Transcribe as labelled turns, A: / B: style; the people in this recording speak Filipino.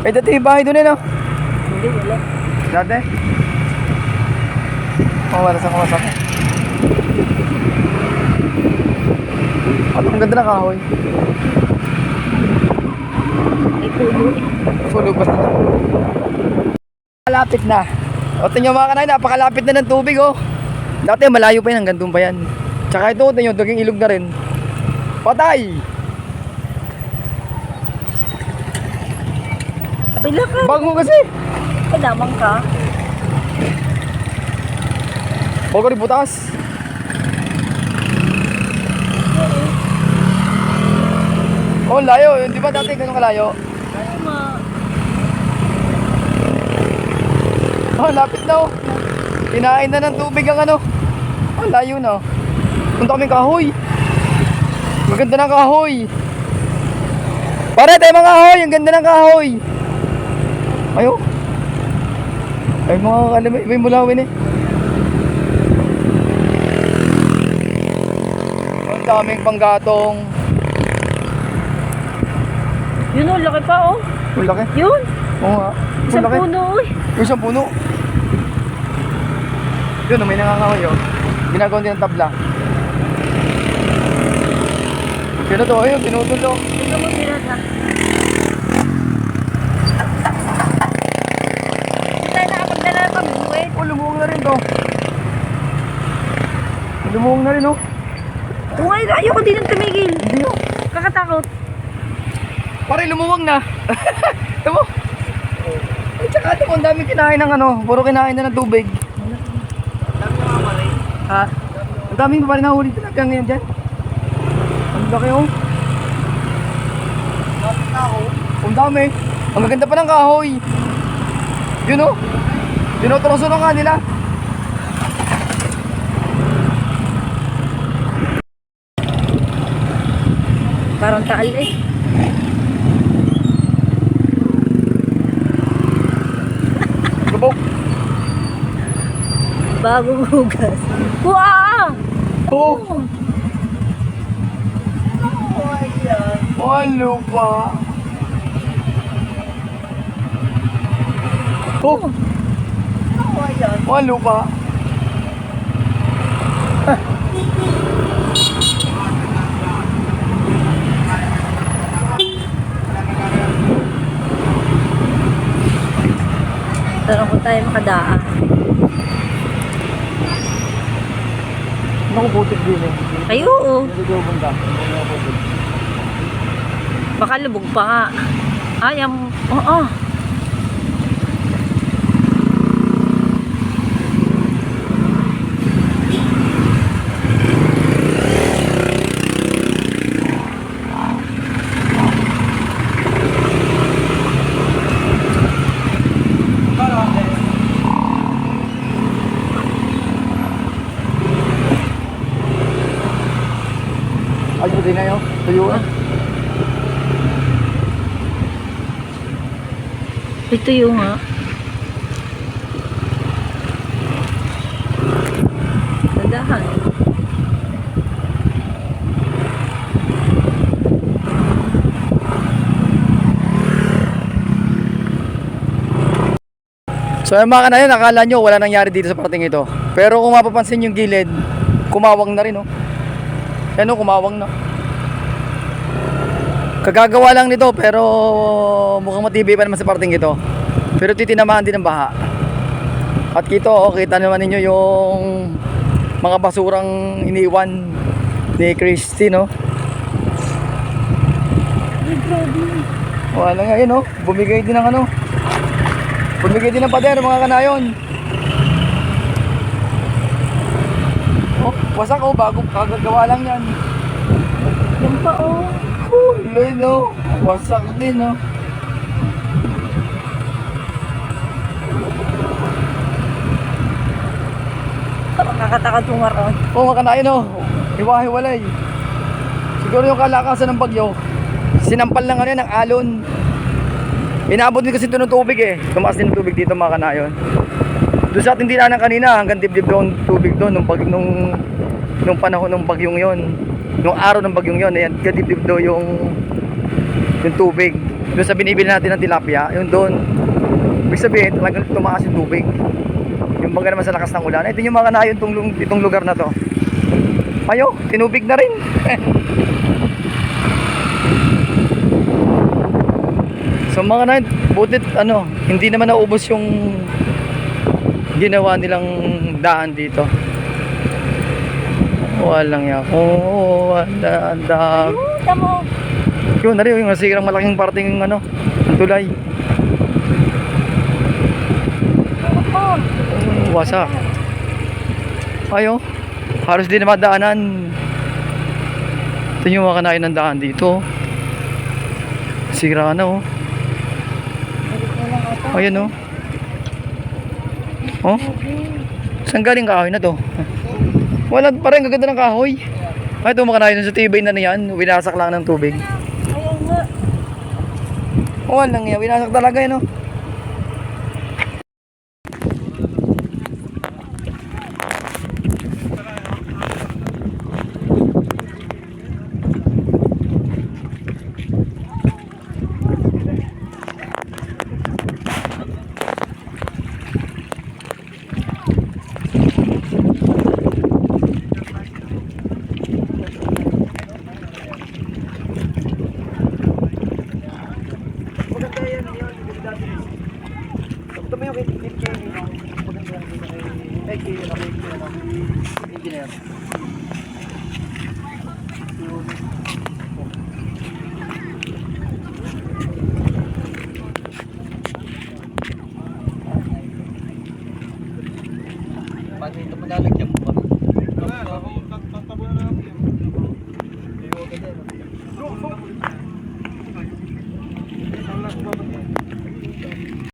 A: Eh, dati yung bahay doon eh, no?
B: Hindi, wala.
A: Dati? Oh, wala sa. At ang ganda ng kahoy. Fulog basta na. Malapit na. O tingnan mga kanay, napakalapit na ng tubig oh. Dati malayo pa yan, hanggang doon pa yan. Tsaka ito, tingnan, daging ilog na rin. Patay!
B: Pila ka.
A: Bago kasi.
B: Palamang ka.
A: Bago rin butas. Oh, layo. Di ba dati ganun kalayo?
B: Tama.
A: Oh, lapit na oh. Kinain na ng tubig ang ano. Oh, layo na. oh. Punta kaming kahoy. Maganda ng kahoy. Pare, tayo mga kahoy. Ang ganda ng kahoy. Ayo. Ay, mga alam may mulawin eh. Ang daming panggatong.
B: Yun oh, laki pa oh.
A: Ang laki.
B: Yun.
A: Oo nga. Ang
B: Isang
A: laki.
B: puno eh.
A: Yung isang puno. Yun, may nangangahoy oh. Ginagawa din ng tabla. Pero to, ayun, tinutulo.
B: Tingnan mo sila ha. Hindi tayo nakapagdala ng pambuhay.
A: Oh, lumuhong na rin to. Lumuhong na rin oh.
B: Oo nga, ayoko din ng tumigil.
A: Hindi oh.
B: Kakatakot.
A: Pare, lumuwang na. Ito mo. At saka ito, ang dami kinain ng ano, puro kinain na ng tubig. Ha? Ang daming pa rin nahuli talaga ngayon dyan. Ang laki oh. Ang dami. Ang gaganda pa ng kahoy. Yun oh. Tinutuloso nga nila.
B: Parang taal eh. Bagong hugas. Wow!
A: Oh. Oh, lupa. Oh. Oh, lupa.
B: Tanong ko tayo makadaan.
A: Naku, butik din eh.
B: Ay, oo. Baka lubog pa. Ay, ang... Oo.
A: Ay, buti na yun. Tuyo eh.
B: Ito yung nga. Tandahan.
A: So yung mga kanayon, akala nyo wala nangyari dito sa parting ito. Pero kung mapapansin yung gilid, kumawang na rin oh. Yan oh, kumawang na. Kagagawa lang nito pero mukhang matibay pa naman sa parting ito. Pero titinamaan din ng baha. At kito, oh, kita naman ninyo yung mga basurang iniwan ni Christy, no? Wala nga yun, oh. Bumigay din ng ano. Bumigay din ng pader, mga kanayon. Oh, wasak oh, bago kagagawa lang yan.
B: Yan pa oh.
A: Oh, yun oh. Wasak din oh.
B: Nakakatakot tumaron.
A: Oh, mga kanayon oh. Hiwa-hiwalay. Siguro yung kalakasan ng bagyo, sinampal lang ano yan ng alon. Inabot din kasi ito ng tubig eh. Tumaas din ng tubig dito mga kanayon. Doon sa ating dinaanan kanina, hanggang dibdib doon tubig doon nung, pag, nung, nung panahon ng bagyong yon. Nung araw ng bagyong yon, ayan, kadibdib doon yung, yung tubig. Doon sa binibili natin ng tilapia, yung doon. Ibig sabihin, talagang tumaas yung tubig. Yung baga naman sa lakas ng ulan. Ito yung mga nayon itong, itong lugar na to. Ayo, tinubig na rin. so mga nayon, butit ano, hindi naman naubos yung ginawa nilang daan dito. Walang yan. Oh, wala, ang dami. Yun, nari, yung nasirang malaking parting ano, ng tulay.
B: Ako.
A: Wasak. Ayo, halos di na madaanan. Ito yung mga kanain ng daan dito. Sira na oh. Ayan oh. Oh, saan galing kahoy na to? Wala pa rin, gaganda ng kahoy. Ay, mga kanain sa tibay na niyan, winasak lang ng tubig.
B: Ayun nga.
A: Winasak talaga yan oh. engineer. Pag dito mo lalagyan